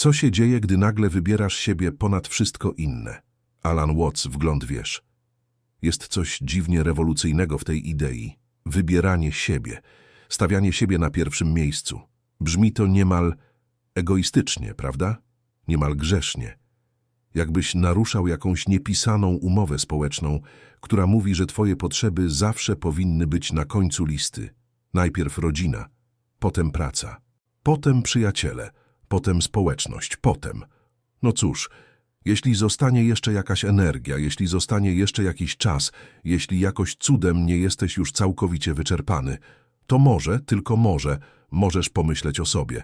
Co się dzieje, gdy nagle wybierasz siebie ponad wszystko inne? Alan Watts, wgląd wiesz. Jest coś dziwnie rewolucyjnego w tej idei. Wybieranie siebie, stawianie siebie na pierwszym miejscu. Brzmi to niemal egoistycznie, prawda? Niemal grzesznie. Jakbyś naruszał jakąś niepisaną umowę społeczną, która mówi, że twoje potrzeby zawsze powinny być na końcu listy. Najpierw rodzina, potem praca, potem przyjaciele, potem społeczność, potem. No cóż, jeśli zostanie jeszcze jakaś energia, jeśli zostanie jeszcze jakiś czas, jeśli jakoś cudem nie jesteś już całkowicie wyczerpany, to może, tylko może, możesz pomyśleć o sobie.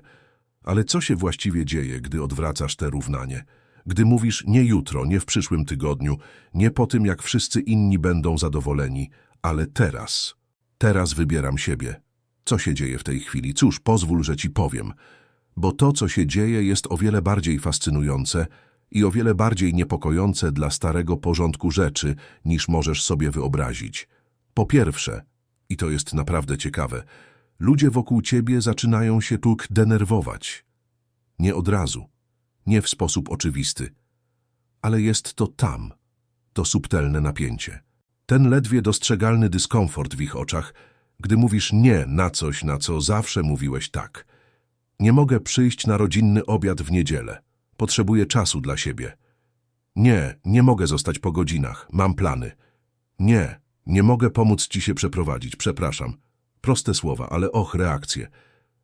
Ale co się właściwie dzieje, gdy odwracasz te równanie? Gdy mówisz nie jutro, nie w przyszłym tygodniu, nie po tym, jak wszyscy inni będą zadowoleni, ale teraz. Teraz wybieram siebie. Co się dzieje w tej chwili? Cóż, pozwól, że ci powiem. Bo to, co się dzieje, jest o wiele bardziej fascynujące i o wiele bardziej niepokojące dla starego porządku rzeczy, niż możesz sobie wyobrazić. Po pierwsze, i to jest naprawdę ciekawe, ludzie wokół ciebie zaczynają się tu denerwować. Nie od razu, nie w sposób oczywisty, ale jest to tam, to subtelne napięcie. Ten ledwie dostrzegalny dyskomfort w ich oczach, gdy mówisz nie na coś, na co zawsze mówiłeś tak. Nie mogę przyjść na rodzinny obiad w niedzielę. Potrzebuję czasu dla siebie. Nie, nie mogę zostać po godzinach. Mam plany. Nie, nie mogę pomóc ci się przeprowadzić. Przepraszam. Proste słowa, ale och, reakcje.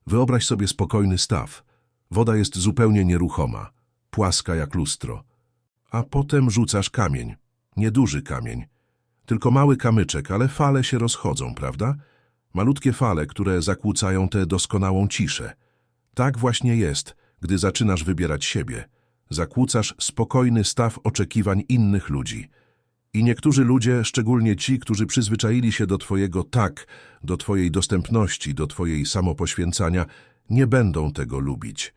Wyobraź sobie spokojny staw. Woda jest zupełnie nieruchoma, płaska jak lustro. A potem rzucasz kamień. Nieduży kamień. Tylko mały kamyczek, ale fale się rozchodzą, prawda? Malutkie fale, które zakłócają tę doskonałą ciszę. Tak właśnie jest, gdy zaczynasz wybierać siebie. Zakłócasz spokojny staw oczekiwań innych ludzi. I niektórzy ludzie, szczególnie ci, którzy przyzwyczaili się do twojego tak, do twojej dostępności, do twojej samopoświęcania, nie będą tego lubić.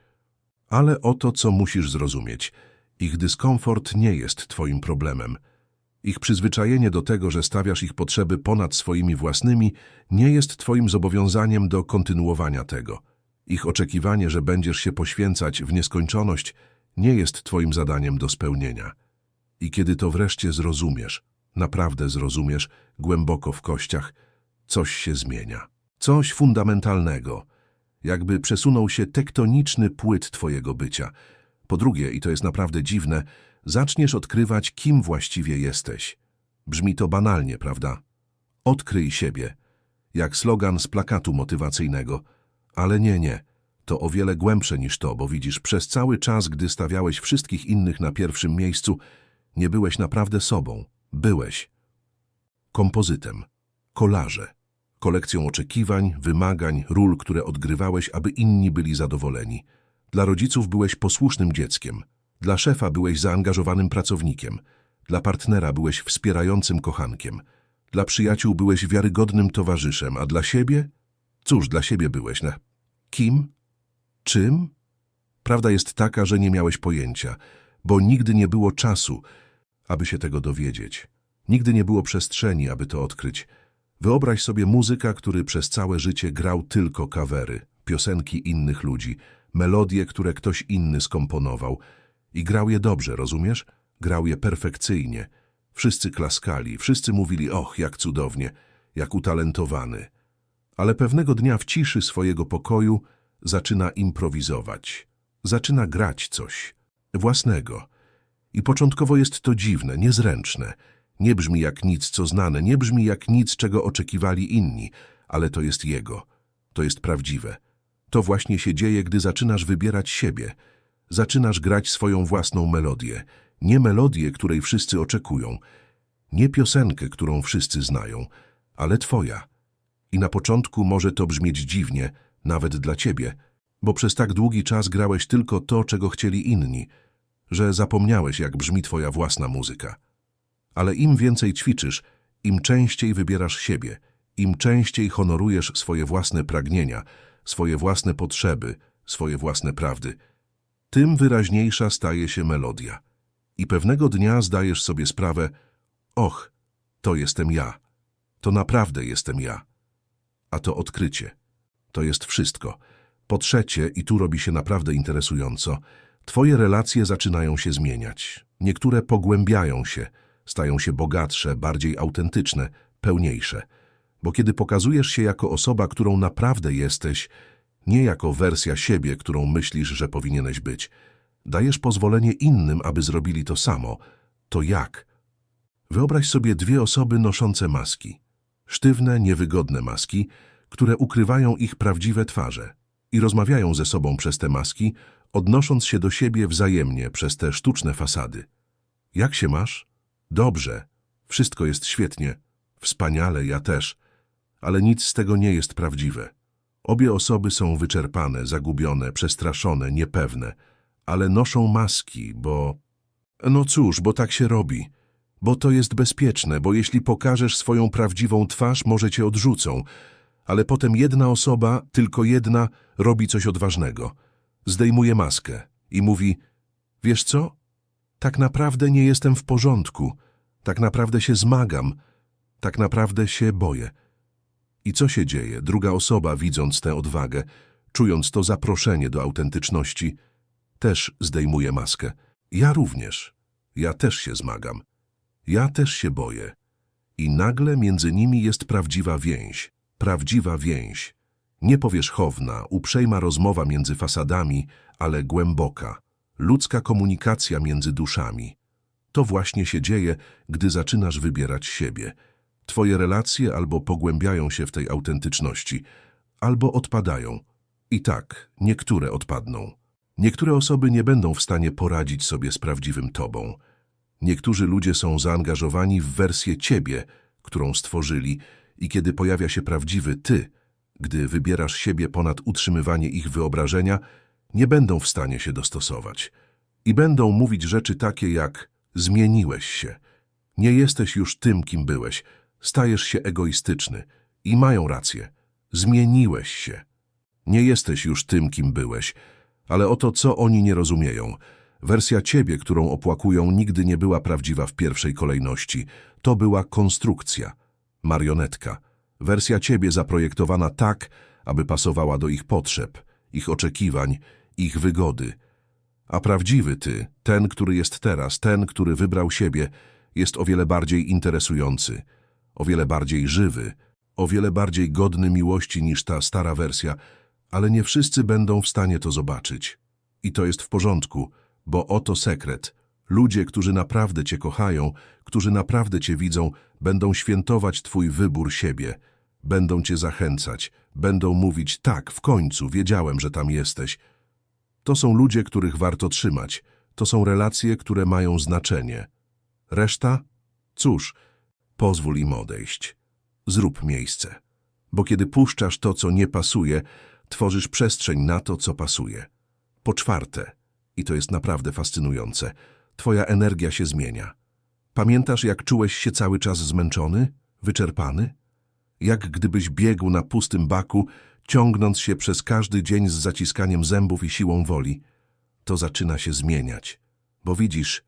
Ale oto co musisz zrozumieć. Ich dyskomfort nie jest twoim problemem. Ich przyzwyczajenie do tego, że stawiasz ich potrzeby ponad swoimi własnymi, nie jest twoim zobowiązaniem do kontynuowania tego. Ich oczekiwanie, że będziesz się poświęcać w nieskończoność, nie jest twoim zadaniem do spełnienia. I kiedy to wreszcie zrozumiesz, naprawdę zrozumiesz, głęboko w kościach, coś się zmienia. Coś fundamentalnego. Jakby przesunął się tektoniczny płyt twojego bycia. Po drugie, i to jest naprawdę dziwne, zaczniesz odkrywać, kim właściwie jesteś. Brzmi to banalnie, prawda? Odkryj siebie. Jak slogan z plakatu motywacyjnego. Ale nie, nie. To o wiele głębsze niż to, bo widzisz, przez cały czas, gdy stawiałeś wszystkich innych na pierwszym miejscu, nie byłeś naprawdę sobą. Byłeś kompozytem, kolaże, kolekcją oczekiwań, wymagań, ról, które odgrywałeś, aby inni byli zadowoleni. Dla rodziców byłeś posłusznym dzieckiem, dla szefa byłeś zaangażowanym pracownikiem, dla partnera byłeś wspierającym kochankiem, dla przyjaciół byłeś wiarygodnym towarzyszem, a dla siebie? Cóż, dla siebie byłeś, na kim? Czym? Prawda jest taka, że nie miałeś pojęcia, bo nigdy nie było czasu, aby się tego dowiedzieć. Nigdy nie było przestrzeni, aby to odkryć. Wyobraź sobie muzyka, który przez całe życie grał tylko kawery, piosenki innych ludzi, melodie, które ktoś inny skomponował. I grał je dobrze, rozumiesz? Grał je perfekcyjnie. Wszyscy klaskali, wszyscy mówili, och, jak cudownie, jak utalentowany. Ale pewnego dnia w ciszy swojego pokoju zaczyna improwizować. Zaczyna grać coś własnego. I początkowo jest to dziwne, niezręczne. Nie brzmi jak nic, co znane, nie brzmi jak nic, czego oczekiwali inni, ale to jest jego. To jest prawdziwe. To właśnie się dzieje, gdy zaczynasz wybierać siebie. Zaczynasz grać swoją własną melodię. Nie melodię, której wszyscy oczekują. Nie piosenkę, którą wszyscy znają, ale twoja. I na początku może to brzmieć dziwnie, nawet dla ciebie, bo przez tak długi czas grałeś tylko to, czego chcieli inni, że zapomniałeś, jak brzmi twoja własna muzyka. Ale im więcej ćwiczysz, im częściej wybierasz siebie, im częściej honorujesz swoje własne pragnienia, swoje własne potrzeby, swoje własne prawdy, tym wyraźniejsza staje się melodia. I pewnego dnia zdajesz sobie sprawę, och, to jestem ja, to naprawdę jestem ja. A to odkrycie. To jest wszystko. Po trzecie, i tu robi się naprawdę interesująco, Twoje relacje zaczynają się zmieniać. Niektóre pogłębiają się, stają się bogatsze, bardziej autentyczne, pełniejsze. Bo kiedy pokazujesz się jako osoba, którą naprawdę jesteś, nie jako wersja siebie, którą myślisz, że powinieneś być, dajesz pozwolenie innym, aby zrobili to samo, to jak? Wyobraź sobie dwie osoby noszące maski. Sztywne, niewygodne maski, które ukrywają ich prawdziwe twarze i rozmawiają ze sobą przez te maski, odnosząc się do siebie wzajemnie przez te sztuczne fasady. Jak się masz? Dobrze. Wszystko jest świetnie. Wspaniale, ja też. Ale nic z tego nie jest prawdziwe. Obie osoby są wyczerpane, zagubione, przestraszone, niepewne, ale noszą maski, bo... No cóż, bo tak się robi. Bo to jest bezpieczne, bo jeśli pokażesz swoją prawdziwą twarz, może cię odrzucą. Ale potem jedna osoba, tylko jedna, robi coś odważnego. Zdejmuje maskę i mówi, wiesz co? Tak naprawdę nie jestem w porządku. Tak naprawdę się zmagam. Tak naprawdę się boję. I co się dzieje? Druga osoba, widząc tę odwagę, czując to zaproszenie do autentyczności, też zdejmuje maskę. Ja również. Ja też się zmagam. Ja też się boję. I nagle między nimi jest prawdziwa więź. Prawdziwa więź. Nie powierzchowna, uprzejma rozmowa między fasadami, ale głęboka. Ludzka komunikacja między duszami. To właśnie się dzieje, gdy zaczynasz wybierać siebie. Twoje relacje albo pogłębiają się w tej autentyczności, albo odpadają. I tak, niektóre odpadną. Niektóre osoby nie będą w stanie poradzić sobie z prawdziwym tobą. Niektórzy ludzie są zaangażowani w wersję ciebie, którą stworzyli i kiedy pojawia się prawdziwy ty, gdy wybierasz siebie ponad utrzymywanie ich wyobrażenia, nie będą w stanie się dostosować. I będą mówić rzeczy takie jak zmieniłeś się, nie jesteś już tym, kim byłeś, stajesz się egoistyczny. I mają rację, zmieniłeś się. Nie jesteś już tym, kim byłeś, ale oto co oni nie rozumieją. Wersja ciebie, którą opłakują, nigdy nie była prawdziwa w pierwszej kolejności. To była konstrukcja, marionetka. Wersja ciebie zaprojektowana tak, aby pasowała do ich potrzeb, ich oczekiwań, ich wygody. A prawdziwy ty, ten, który jest teraz, ten, który wybrał siebie, jest o wiele bardziej interesujący, o wiele bardziej żywy, o wiele bardziej godny miłości niż ta stara wersja, ale nie wszyscy będą w stanie to zobaczyć. I to jest w porządku, bo oto sekret. Ludzie, którzy naprawdę Cię kochają, którzy naprawdę Cię widzą, będą świętować Twój wybór siebie, będą Cię zachęcać, będą mówić tak, w końcu, wiedziałem, że tam jesteś. To są ludzie, których warto trzymać, to są relacje, które mają znaczenie. Reszta? Cóż, pozwól im odejść. Zrób miejsce. Bo kiedy puszczasz to, co nie pasuje, tworzysz przestrzeń na to, co pasuje. Po czwarte, i to jest naprawdę fascynujące, twoja energia się zmienia. Pamiętasz, jak czułeś się cały czas zmęczony, wyczerpany? Jak gdybyś biegł na pustym baku, ciągnąc się przez każdy dzień z zaciskaniem zębów i siłą woli. To zaczyna się zmieniać. Bo widzisz,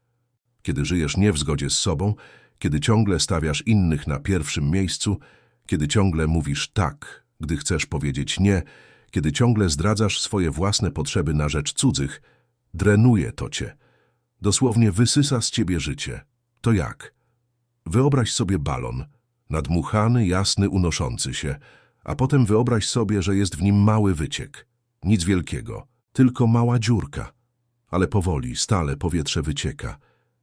kiedy żyjesz nie w zgodzie z sobą, kiedy ciągle stawiasz innych na pierwszym miejscu, kiedy ciągle mówisz tak, gdy chcesz powiedzieć nie, kiedy ciągle zdradzasz swoje własne potrzeby na rzecz cudzych, drenuje to cię. Dosłownie wysysa z ciebie życie. To jak? Wyobraź sobie balon, nadmuchany, jasny, unoszący się, a potem wyobraź sobie, że jest w nim mały wyciek. Nic wielkiego, tylko mała dziurka. Ale powoli, stale powietrze wycieka.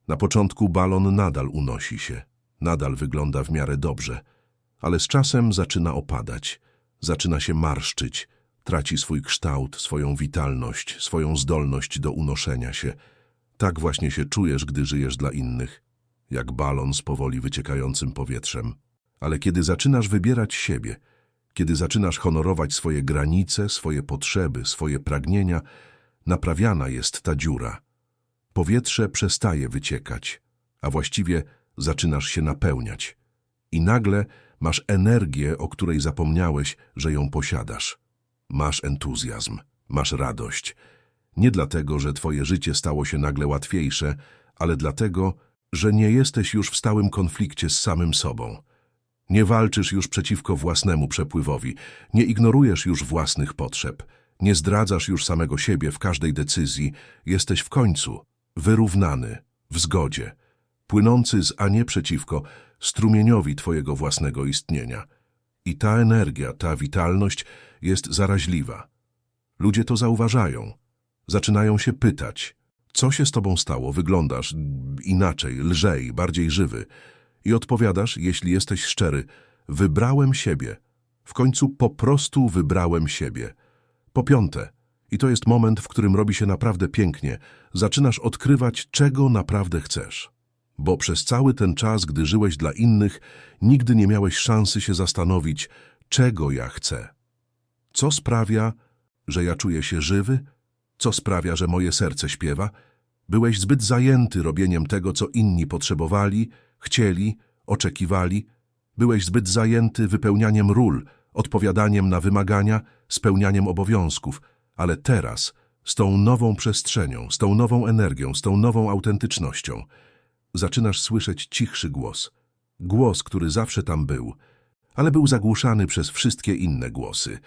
Na początku balon nadal unosi się, nadal wygląda w miarę dobrze, ale z czasem zaczyna opadać, zaczyna się marszczyć, traci swój kształt, swoją witalność, swoją zdolność do unoszenia się. Tak właśnie się czujesz, gdy żyjesz dla innych, jak balon z powoli wyciekającym powietrzem. Ale kiedy zaczynasz wybierać siebie, kiedy zaczynasz honorować swoje granice, swoje potrzeby, swoje pragnienia, naprawiana jest ta dziura. Powietrze przestaje wyciekać, a właściwie zaczynasz się napełniać. I nagle masz energię, o której zapomniałeś, że ją posiadasz. Masz entuzjazm, masz radość. Nie dlatego, że twoje życie stało się nagle łatwiejsze, ale dlatego, że nie jesteś już w stałym konflikcie z samym sobą. Nie walczysz już przeciwko własnemu przepływowi, nie ignorujesz już własnych potrzeb, Nie zdradzasz już samego siebie w każdej decyzji. Jesteś w końcu wyrównany, w zgodzie, płynący z, a nie przeciwko, strumieniowi twojego własnego istnienia. I ta energia, ta witalność jest zaraźliwa. Ludzie to zauważają. Zaczynają się pytać, co się z tobą stało, wyglądasz inaczej, lżej, bardziej żywy. I odpowiadasz, jeśli jesteś szczery, wybrałem siebie. W końcu po prostu wybrałem siebie. Po piąte, i to jest moment, w którym robi się naprawdę pięknie, zaczynasz odkrywać, czego naprawdę chcesz. Bo przez cały ten czas, gdy żyłeś dla innych, nigdy nie miałeś szansy się zastanowić, czego ja chcę. Co sprawia, że ja czuję się żywy? Co sprawia, że moje serce śpiewa? Byłeś zbyt zajęty robieniem tego, co inni potrzebowali, chcieli, oczekiwali. Byłeś zbyt zajęty wypełnianiem ról, odpowiadaniem na wymagania, spełnianiem obowiązków. Ale teraz, z tą nową przestrzenią, z tą nową energią, z tą nową autentycznością, zaczynasz słyszeć cichszy głos. Głos, który zawsze tam był, ale był zagłuszany przez wszystkie inne głosy.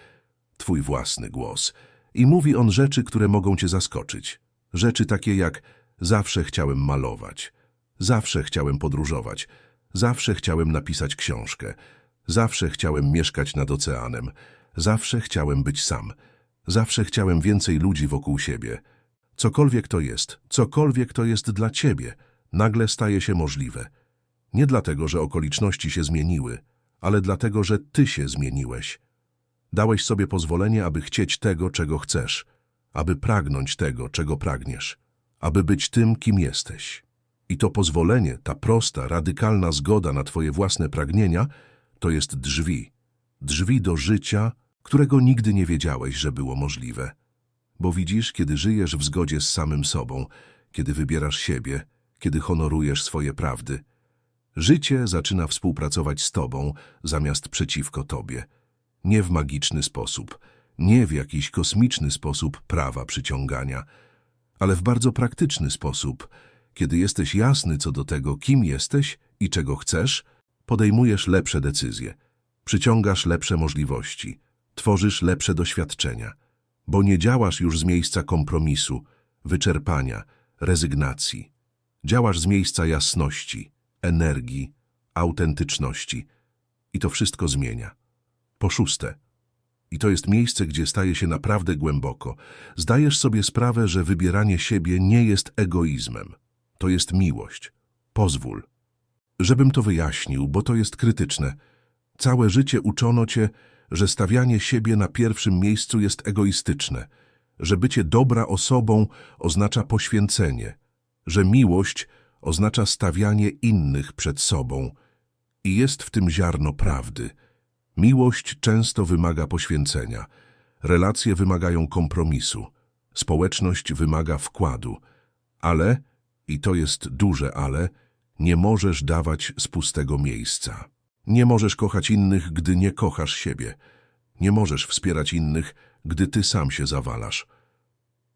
Twój własny głos. I mówi on rzeczy, które mogą cię zaskoczyć. Rzeczy takie jak zawsze chciałem malować, zawsze chciałem podróżować, zawsze chciałem napisać książkę, zawsze chciałem mieszkać nad oceanem, zawsze chciałem być sam, zawsze chciałem więcej ludzi wokół siebie. Cokolwiek to jest, cokolwiek to jest dla ciebie, nagle staje się możliwe. Nie dlatego, że okoliczności się zmieniły, ale dlatego, że ty się zmieniłeś. Dałeś sobie pozwolenie, aby chcieć tego, czego chcesz, aby pragnąć tego, czego pragniesz, aby być tym, kim jesteś. I to pozwolenie, ta prosta, radykalna zgoda na twoje własne pragnienia, to jest drzwi. Drzwi do życia, którego nigdy nie wiedziałeś, że było możliwe. Bo widzisz, kiedy żyjesz w zgodzie z samym sobą, kiedy wybierasz siebie, kiedy honorujesz swoje prawdy, życie zaczyna współpracować z tobą zamiast przeciwko tobie. Nie w magiczny sposób, nie w jakiś kosmiczny sposób prawa przyciągania, ale w bardzo praktyczny sposób. Kiedy jesteś jasny co do tego, kim jesteś i czego chcesz, podejmujesz lepsze decyzje, przyciągasz lepsze możliwości, tworzysz lepsze doświadczenia, bo nie działasz już z miejsca kompromisu, wyczerpania, rezygnacji. Działasz z miejsca jasności, energii, autentyczności i to wszystko zmienia. Po szóste, i to jest miejsce, gdzie staje się naprawdę głęboko, zdajesz sobie sprawę, że wybieranie siebie nie jest egoizmem. To jest miłość. Pozwól. Żebym to wyjaśnił, bo to jest krytyczne. Całe życie uczono cię, że stawianie siebie na pierwszym miejscu jest egoistyczne, że bycie dobra osobą oznacza poświęcenie, że miłość oznacza stawianie innych przed sobą. I jest w tym ziarno prawdy. Miłość często wymaga poświęcenia, relacje wymagają kompromisu, społeczność wymaga wkładu, ale, i to jest duże ale, nie możesz dawać z pustego miejsca. Nie możesz kochać innych, gdy nie kochasz siebie. Nie możesz wspierać innych, gdy ty sam się zawalasz.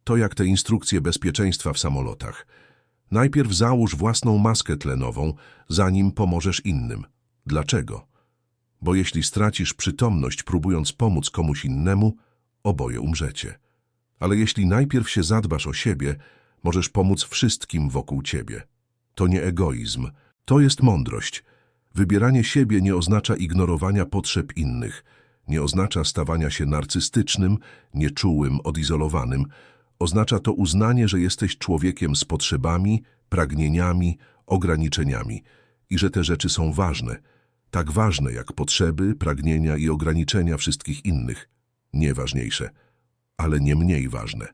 To jak te instrukcje bezpieczeństwa w samolotach. Najpierw załóż własną maskę tlenową, zanim pomożesz innym. Dlaczego? Bo jeśli stracisz przytomność, próbując pomóc komuś innemu, oboje umrzecie. Ale jeśli najpierw się zadbasz o siebie, możesz pomóc wszystkim wokół ciebie. To nie egoizm, to jest mądrość. Wybieranie siebie nie oznacza ignorowania potrzeb innych, nie oznacza stawania się narcystycznym, nieczułym, odizolowanym. Oznacza to uznanie, że jesteś człowiekiem z potrzebami, pragnieniami, ograniczeniami i że te rzeczy są ważne, tak ważne jak potrzeby, pragnienia i ograniczenia wszystkich innych. Nie ważniejsze, ale nie mniej ważne.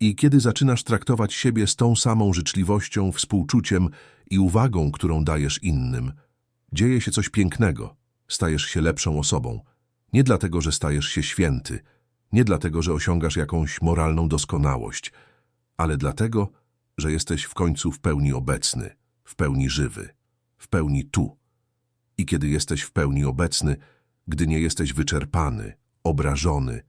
I kiedy zaczynasz traktować siebie z tą samą życzliwością, współczuciem i uwagą, którą dajesz innym, dzieje się coś pięknego. Stajesz się lepszą osobą. Nie dlatego, że stajesz się święty, nie dlatego, że osiągasz jakąś moralną doskonałość, ale dlatego, że jesteś w końcu w pełni obecny, w pełni żywy, w pełni tu. I kiedy jesteś w pełni obecny, gdy nie jesteś wyczerpany, obrażony,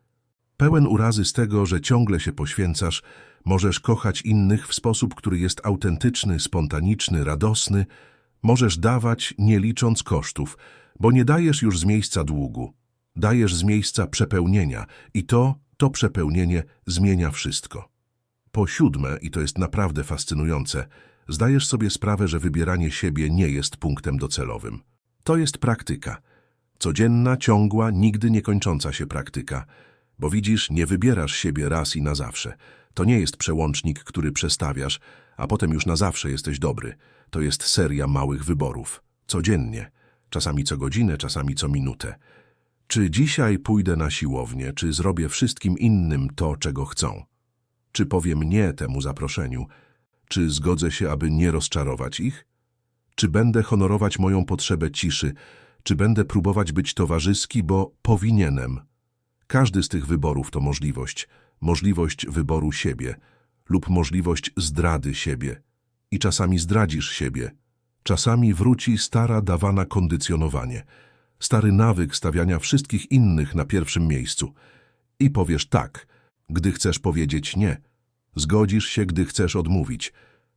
pełen urazy z tego, że ciągle się poświęcasz, możesz kochać innych w sposób, który jest autentyczny, spontaniczny, radosny, możesz dawać, nie licząc kosztów, bo nie dajesz już z miejsca długu, dajesz z miejsca przepełnienia i to To przepełnienie zmienia wszystko. Po siódme, i to jest naprawdę fascynujące, zdajesz sobie sprawę, że wybieranie siebie nie jest punktem docelowym. To jest praktyka. Codzienna, ciągła, nigdy nie kończąca się praktyka. Bo widzisz, nie wybierasz siebie raz i na zawsze. To nie jest przełącznik, który przestawiasz, a potem już na zawsze jesteś dobry. To jest seria małych wyborów. Codziennie. Czasami co godzinę, czasami co minutę. Czy dzisiaj pójdę na siłownię, czy zrobię wszystkim innym to, czego chcą? Czy powiem nie temu zaproszeniu? Czy zgodzę się, aby nie rozczarować ich? Czy będę honorować moją potrzebę ciszy? Czy będę próbować być towarzyski, bo powinienem? Każdy z tych wyborów to możliwość. Możliwość wyboru siebie lub możliwość zdrady siebie. I czasami zdradzisz siebie. Czasami wróci stara dawana kondycjonowanie. Stary nawyk stawiania wszystkich innych na pierwszym miejscu. I powiesz tak, gdy chcesz powiedzieć nie. Zgodzisz się, gdy chcesz odmówić.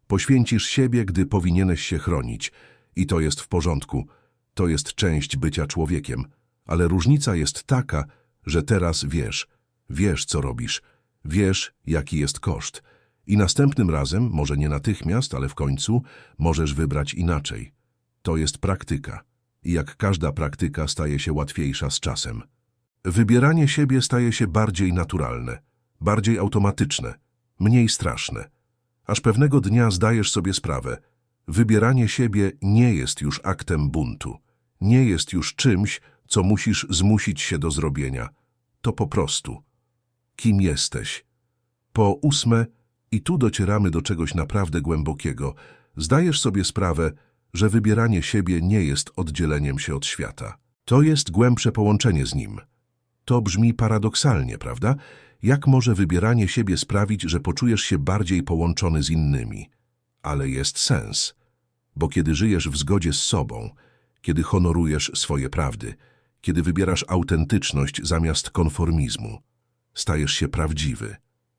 Poświęcisz siebie, gdy powinieneś się chronić. I to jest w porządku. To jest część bycia człowiekiem. Ale różnica jest taka, że teraz wiesz. Wiesz, co robisz. Wiesz, jaki jest koszt. I następnym razem, może nie natychmiast, ale w końcu, możesz wybrać inaczej. To jest praktyka. I jak każda praktyka staje się łatwiejsza z czasem. Wybieranie siebie staje się bardziej naturalne, bardziej automatyczne, mniej straszne. Aż pewnego dnia zdajesz sobie sprawę, wybieranie siebie nie jest już aktem buntu, nie jest już czymś, co musisz zmusić się do zrobienia. To po prostu. Kim jesteś? Po ósme, i tu docieramy do czegoś naprawdę głębokiego, zdajesz sobie sprawę, że wybieranie siebie nie jest oddzieleniem się od świata. To jest głębsze połączenie z nim. To brzmi paradoksalnie, prawda? Jak może wybieranie siebie sprawić, że poczujesz się bardziej połączony z innymi? Ale jest sens. Bo kiedy żyjesz w zgodzie z sobą, kiedy honorujesz swoje prawdy, kiedy wybierasz autentyczność zamiast konformizmu, stajesz się prawdziwy.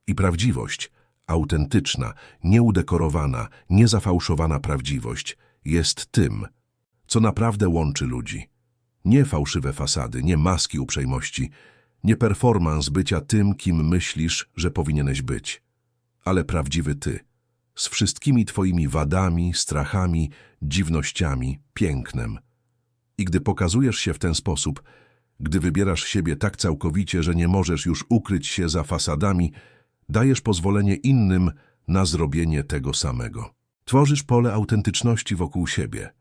I prawdziwość, autentyczna, nieudekorowana, niezafałszowana prawdziwość jest tym, co naprawdę łączy ludzi. Nie fałszywe fasady, nie maski uprzejmości, nie performans bycia tym, kim myślisz, że powinieneś być, ale prawdziwy ty, z wszystkimi twoimi wadami, strachami, dziwnościami, pięknem. I gdy pokazujesz się w ten sposób, gdy wybierasz siebie tak całkowicie, że nie możesz już ukryć się za fasadami, dajesz pozwolenie innym na zrobienie tego samego. Tworzysz pole autentyczności wokół siebie.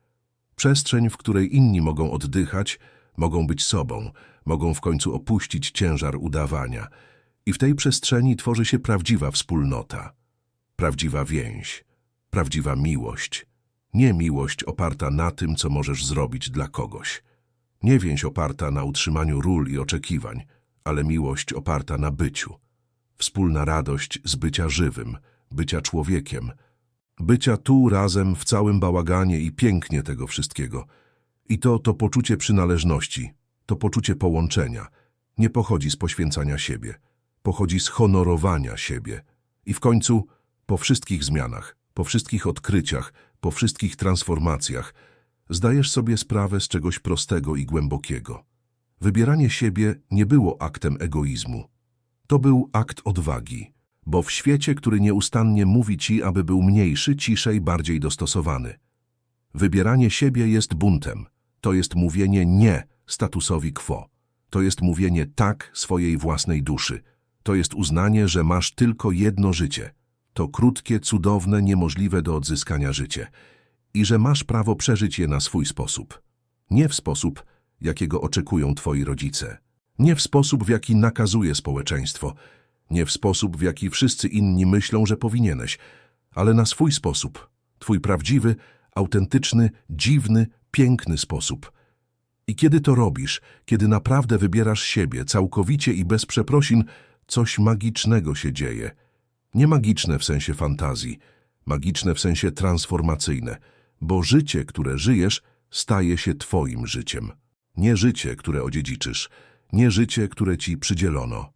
Przestrzeń, w której inni mogą oddychać, mogą być sobą, mogą w końcu opuścić ciężar udawania. I w tej przestrzeni tworzy się prawdziwa wspólnota, prawdziwa więź, prawdziwa miłość. Nie miłość oparta na tym, co możesz zrobić dla kogoś. Nie więź oparta na utrzymaniu ról i oczekiwań, ale miłość oparta na byciu. Wspólna radość z bycia żywym, bycia człowiekiem, bycia tu razem w całym bałaganie i pięknie tego wszystkiego. I to to poczucie przynależności, to poczucie połączenia, nie pochodzi z poświęcania siebie, pochodzi z honorowania siebie. I w końcu, po wszystkich zmianach, po wszystkich odkryciach, po wszystkich transformacjach, zdajesz sobie sprawę z czegoś prostego i głębokiego. Wybieranie siebie nie było aktem egoizmu. To był akt odwagi, bo w świecie, który nieustannie mówi ci, aby był mniejszy, ciszej, bardziej dostosowany. Wybieranie siebie jest buntem. To jest mówienie nie statusowi quo. To jest mówienie tak swojej własnej duszy. To jest uznanie, że masz tylko jedno życie. To krótkie, cudowne, niemożliwe do odzyskania życie. I że masz prawo przeżyć je na swój sposób. Nie w sposób, jakiego oczekują twoi rodzice. Nie w sposób, w jaki nakazuje społeczeństwo. Nie w sposób, w jaki wszyscy inni myślą, że powinieneś. Ale na swój sposób. Twój prawdziwy, autentyczny, dziwny, piękny sposób. I kiedy to robisz, kiedy naprawdę wybierasz siebie całkowicie i bez przeprosin, coś magicznego się dzieje. Nie magiczne w sensie fantazji, magiczne w sensie transformacyjne, bo życie, które żyjesz, staje się twoim życiem. Nie życie, które odziedziczysz, nie życie, które ci przydzielono.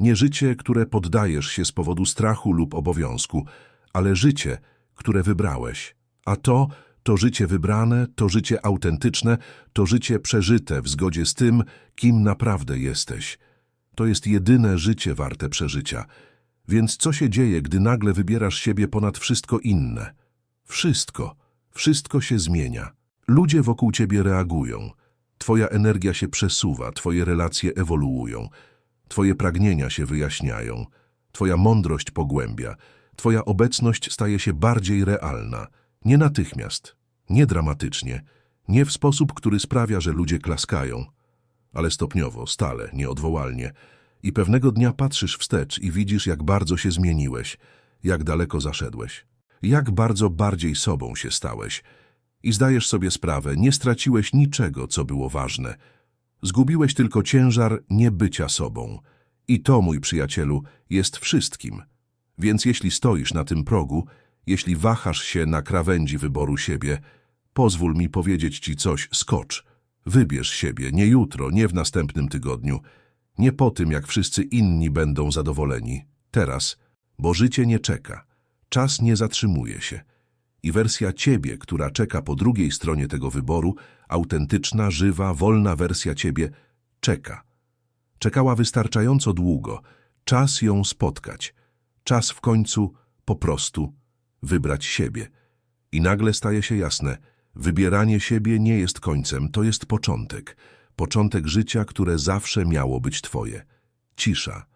Nie życie, które poddajesz się z powodu strachu lub obowiązku, ale życie, które wybrałeś. A to, to życie wybrane, to życie autentyczne, to życie przeżyte w zgodzie z tym, kim naprawdę jesteś. To jest jedyne życie warte przeżycia. Więc co się dzieje, gdy nagle wybierasz siebie ponad wszystko inne? Wszystko, wszystko się zmienia. Ludzie wokół ciebie reagują. Twoja energia się przesuwa, twoje relacje ewoluują. Twoje pragnienia się wyjaśniają. Twoja mądrość pogłębia. Twoja obecność staje się bardziej realna. Nie natychmiast, nie dramatycznie, nie w sposób, który sprawia, że ludzie klaskają, ale stopniowo, stale, nieodwołalnie. I pewnego dnia patrzysz wstecz i widzisz, jak bardzo się zmieniłeś, jak daleko zaszedłeś, jak bardzo bardziej sobą się stałeś. I zdajesz sobie sprawę, nie straciłeś niczego, co było ważne. Zgubiłeś tylko ciężar niebycia sobą. I to, mój przyjacielu, jest wszystkim. Więc jeśli stoisz na tym progu, jeśli wahasz się na krawędzi wyboru siebie, pozwól mi powiedzieć ci coś, skocz. Wybierz siebie, nie jutro, nie w następnym tygodniu, nie po tym, jak wszyscy inni będą zadowoleni. Teraz, bo życie nie czeka, czas nie zatrzymuje się. I wersja ciebie, która czeka po drugiej stronie tego wyboru, autentyczna, żywa, wolna wersja ciebie, czeka. Czekała wystarczająco długo, czas ją spotkać, czas w końcu po prostu wybrać siebie. I nagle staje się jasne, wybieranie siebie nie jest końcem, to jest początek. Początek życia, które zawsze miało być twoje. Cisza.